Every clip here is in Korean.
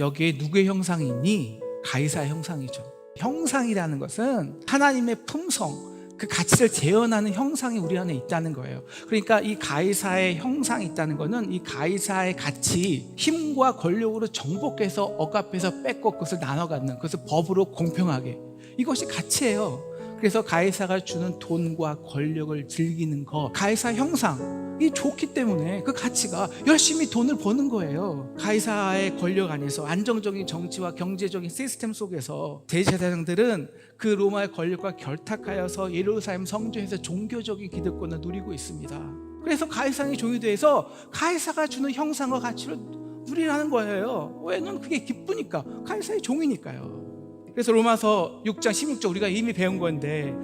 여기에 누구의 형상이 있니? 가이사의 형상이죠. 형상이라는 것은 하나님의 품성, 그 가치를 재현하는 형상이 우리 안에 있다는 거예요. 그러니까 이 가이사의 형상이 있다는 것은 이 가이사의 가치, 힘과 권력으로 정복해서 억압해서 뺏고 그것을 나눠 갖는 그것을 법으로 공평하게 이것이 가치예요. 그래서 가이사가 주는 돈과 권력을 즐기는 거, 가이사 형상이 좋기 때문에 그 가치가 열심히 돈을 버는 거예요. 가이사의 권력 안에서 안정적인 정치와 경제적인 시스템 속에서 대제사장들은 그 로마의 권력과 결탁하여서 예루살렘 성전에서 종교적인 기득권을 누리고 있습니다. 그래서 가이사의 종이 돼서 가이사가 주는 형상과 가치를 누리라는 거예요. 왜는 그게 기쁘니까 가이사의 종이니까요. 그래서 로마서 6장 16절 우리가 이미 배운 건데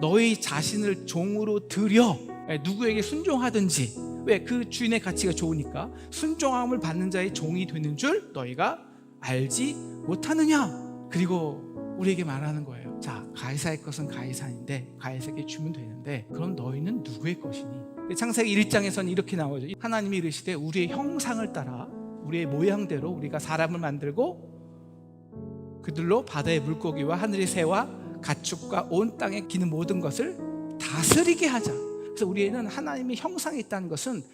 너희 자신을 종으로 들여 예, 누구에게 순종하든지. 왜? 그 주인의 가치가 좋으니까 순종함을 받는 자의 종이 되는 줄 너희가 알지 못하느냐? 그리고 우리에게 말하는 거예요. 자 가이사의 것은 가이사인데 가이사에게 주면 되는데 그럼 너희는 누구의 것이니? 창세기 1장에서는 이렇게 나오죠. 하나님이 이르시되 우리의 형상을 따라 우리의 모양대로 우리가 사람을 만들고 그들로 바다의 물고기와 하늘의 새와 가축과 온 땅에 기는 모든 것을 다스리게 하자. 그래서 우리에는 하나님의 형상이 있다는 것은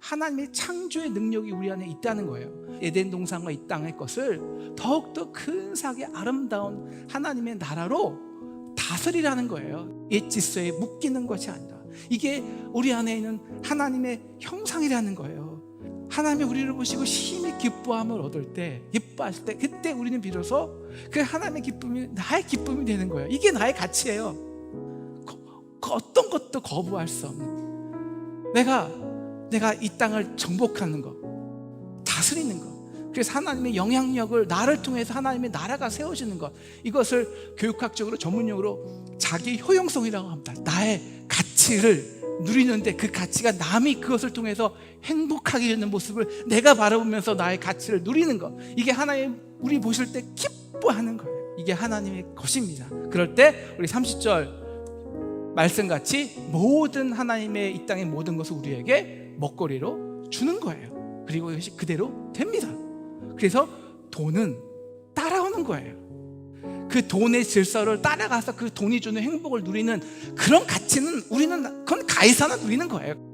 하나님의 창조의 능력이 우리 안에 있다는 거예요. 에덴 동산과 이 땅의 것을 더욱더 근사하게 아름다운 하나님의 나라로 다스리라는 거예요. 옛 질서에 묶이는 것이 아니라. 이게 우리 안에 있는 하나님의 형상이라는 거예요. 하나님이 우리를 보시고 심히 기뻐함을 얻을 때, 기뻐하실 때, 그때 우리는 비로소 그 하나님의 기쁨이 나의 기쁨이 되는 거예요. 이게 나의 가치예요. 거- 그 어떤 것도 거부할 수 없는. 내가 내가 이 땅을 정복하는 것, 다스리는 것. 그래서 하나님의 영향력을 나를 통해서 하나님의 나라가 세워지는 것. 이것을 교육학적으로 전문용어로 자기 효용성이라고 합니다. 나의 가치를 누리는데 그 가치가 남이 그것을 통해서 행복하게 되는 모습을 내가 바라보면서 나의 가치를 누리는 것. 이게 하나님 우리 보실 때 기뻐하는 거예요. 이게 하나님의 것입니다. 그럴 때 우리 30절 말씀같이 모든 하나님의 이 땅의 모든 것을 우리에게 먹거리로 주는 거예요. 그리고 이것이 그대로 됩니다. 그래서 돈은 따라오는 거예요. 그 돈의 질서를 따라가서 그 돈이 주는 행복을 누리는 그런 가치는 우리는 그건 가이사나 누리는 거예요.